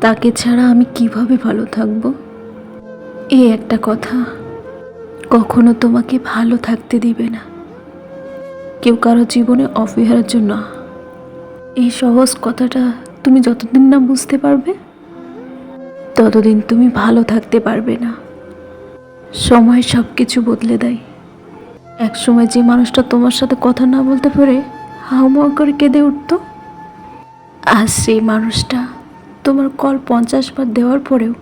তাকে ছাড়া আমি কীভাবে ভালো থাকব? এই একটা কথা কখনো তোমাকে ভালো থাকতে দিবে না। কেউ কারও জীবনে অবহেলার জন্য। এই সহজ কথাটা তুমি যতদিন না বুঝতে পারবে, ততদিন তুমি ভালো থাকতে পারবে না। সময় সব কিছু বদলে দেয়। এক সময় যে মানুষটা তোমার সাথে কথা না বলতে পারে হাউমাউ করে কেঁদে উঠতো, আজ সেই মানুষটা তোমার কল পঞ্চাশ বার দেওয়ার পরেও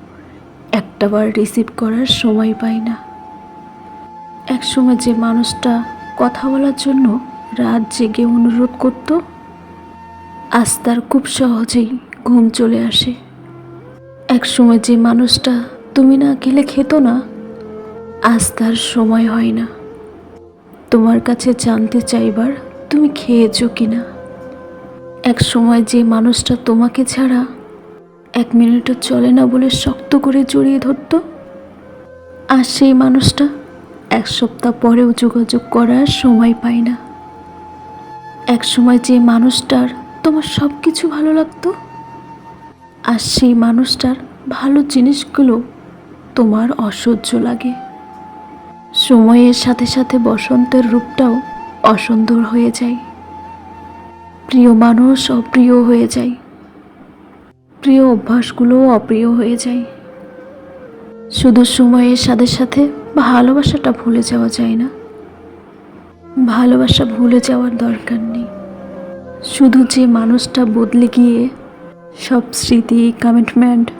একটা বার রিসিভ করার সময় পাই না। এক সময় যে মানুষটা কথা বলার জন্য রাত জেগে অনুরোধ করত, আজ তার খুব সহজেই ঘুম চলে আসে। এক সময় যে মানুষটা তুমি না খেলে খেত না, আজ তার সময় হয় না। তোমার কাছে জানতে চাইবার তুমি খেয়েছো কি না এক সময় যে মানুষটা তোমাকে ছাড়া এক মিনিটও চলে না বলে শক্ত করে জড়িয়ে ধরতো। আর সেই মানুষটা এক সপ্তাহ পরেও যোগাযোগ করার সময় পায় না। এক সময় যে মানুষটার তোমার সব কিছু ভালো লাগতো, আর সেই মানুষটার ভালো জিনিসগুলো তোমার অসহ্য লাগে। সময়ের সাথে সাথে বসন্তের রূপটাও অসুন্দর হয়ে যায়। প্রিয় মানুষ অপ্রিয় হয়ে যায়। প্রিয় অভ্যাসগুলোও অপ্রিয় হয়ে যায়। শুধু সময়ের সাথে সাথে ভালোবাসাটা ভুলে যাওয়া যায় না। ভালোবাসা ভুলে যাওয়ার দরকার নেই। শুধু যে মানুষটা বদলে গিয়ে সব স্মৃতি কমিটমেন্ট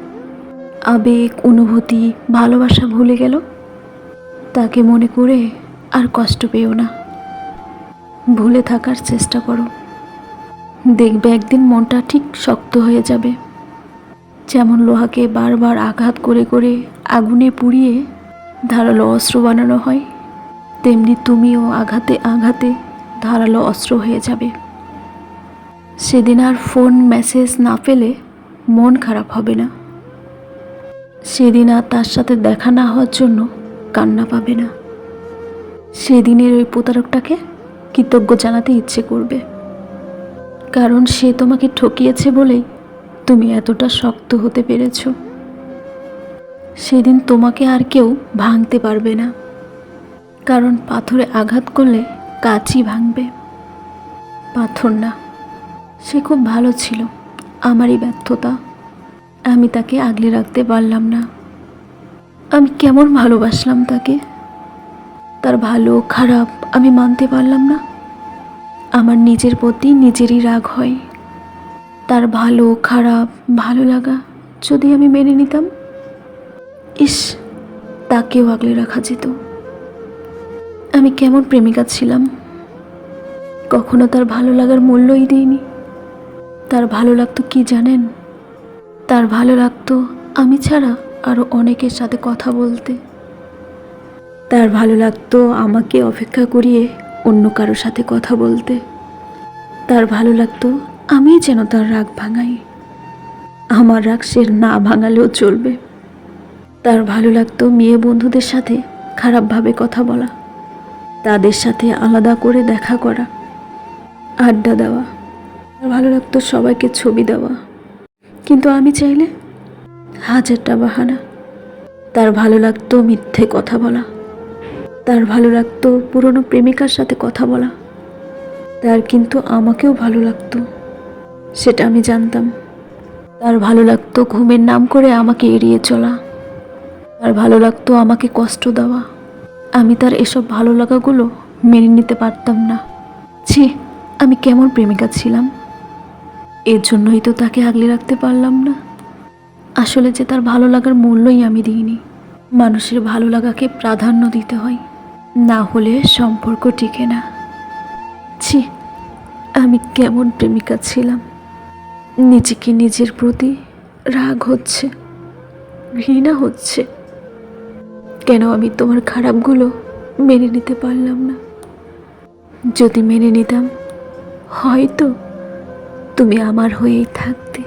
আবেগ, অনুভূতি, ভালোবাসা ভুলে গেল, তাকে মনে করে আর কষ্ট পেও না। ভুলে থাকার চেষ্টা করো। দেখবে একদিন মনটা ঠিক শক্ত হয়ে যাবে। যেমন লোহাকে বারবার আঘাত করে করে আগুনে পুড়িয়ে ধারালো অস্ত্র বানানো হয়, তেমনি তুমিও আঘাতে আঘাতে ধারালো অস্ত্র হয়ে যাবে। সেদিন আর ফোন মেসেজ না পেলে মন খারাপ হবে না। সেদিন আর তার সাথে দেখা না হওয়ার জন্য কান্না পাবে না। সেদিনের ওই প্রতারকটাকে কৃতজ্ঞ জানাতে ইচ্ছে করবে। কারণ সে তোমাকে ঠকিয়েছে বলেই তুমি এতটা শক্ত হতে পেরেছ। সেদিন তোমাকে আর কেউ ভাঙতে পারবে না। কারণ পাথরে আঘাত করলে কাচই ভাঙবে। পাথর না, সে খুব ভালো ছিল, আমারই ব্যর্থতা। আমি তাকে আগলে রাখতে পারলাম না। আমি কেমন ভালোবাসলাম তাকে? তার ভালো, খারাপ আমি মানতে পারলাম না। আমার নিজের প্রতি নিজেরই রাগ হয়। তার ভালো, খারাপ, ভালো লাগা যদি আমি মেনে নিতাম, ইস, তাকেও আগলে রাখা যেত। আমি কেমন প্রেমিকা ছিলাম। কখনো তার ভালো লাগার মূল্যই দিইনি। তার ভালো লাগতো কি জানেন? তার ভালো লাগতো আমি ছাড়া আরও অনেকের সাথে কথা বলতে। তার ভালো লাগতো আমাকে অপেক্ষা করিয়ে অন্য কারোর সাথে কথা বলতে। তার ভালো লাগতো আমি যেন তার রাগ ভাঙাই। আমার রাগ সে না ভাঙালেও চলবে। তার ভালো লাগতো মেয়ে বন্ধুদের সাথে খারাপভাবে কথা বলা, তাদের সাথে আলাদা করে দেখা করা, আড্ডা দেওয়া। তার ভালো লাগতো সবাইকে ছবি দেওয়া। কিন্তু আমি চাইলে হাজারটা বাহানা। তার ভালো লাগতো মিথ্যে কথা বলা। তার ভালো লাগতো পুরনো প্রেমিকার সাথে কথা বলা। তার কিন্তু আমাকেও ভালো লাগতো। সেটা আমি জানতাম। তার ভালো লাগতো ঘুমের নাম করে আমাকে এড়িয়ে চলা। তার ভালো লাগতো আমাকে কষ্ট দেওয়া। আমি তার এসব ভালো লাগাগুলো মেনে নিতে পারতাম না। ছি, আমি কেমন প্রেমিকা ছিলাম। এর জন্যই তো তাকে আগলে রাখতে পারলাম না। আসলে যে তার ভালো লাগার মূল্যই আমি দিইনি। মানুষের ভালো লাগাকে প্রাধান্য দিতে হয়। না হলে সম্পর্ক টিকে না। ছি, আমি কেমন প্রেমিকা ছিলাম। নিজেকে নিজের প্রতি রাগ হচ্ছে, ঘৃণা হচ্ছে। কেন আমি তোমার খারাপগুলো মেনে নিতে পারলাম না? যদি মেনে নিতাম, হয়তো তুমি আমার হয়েই থাকতে।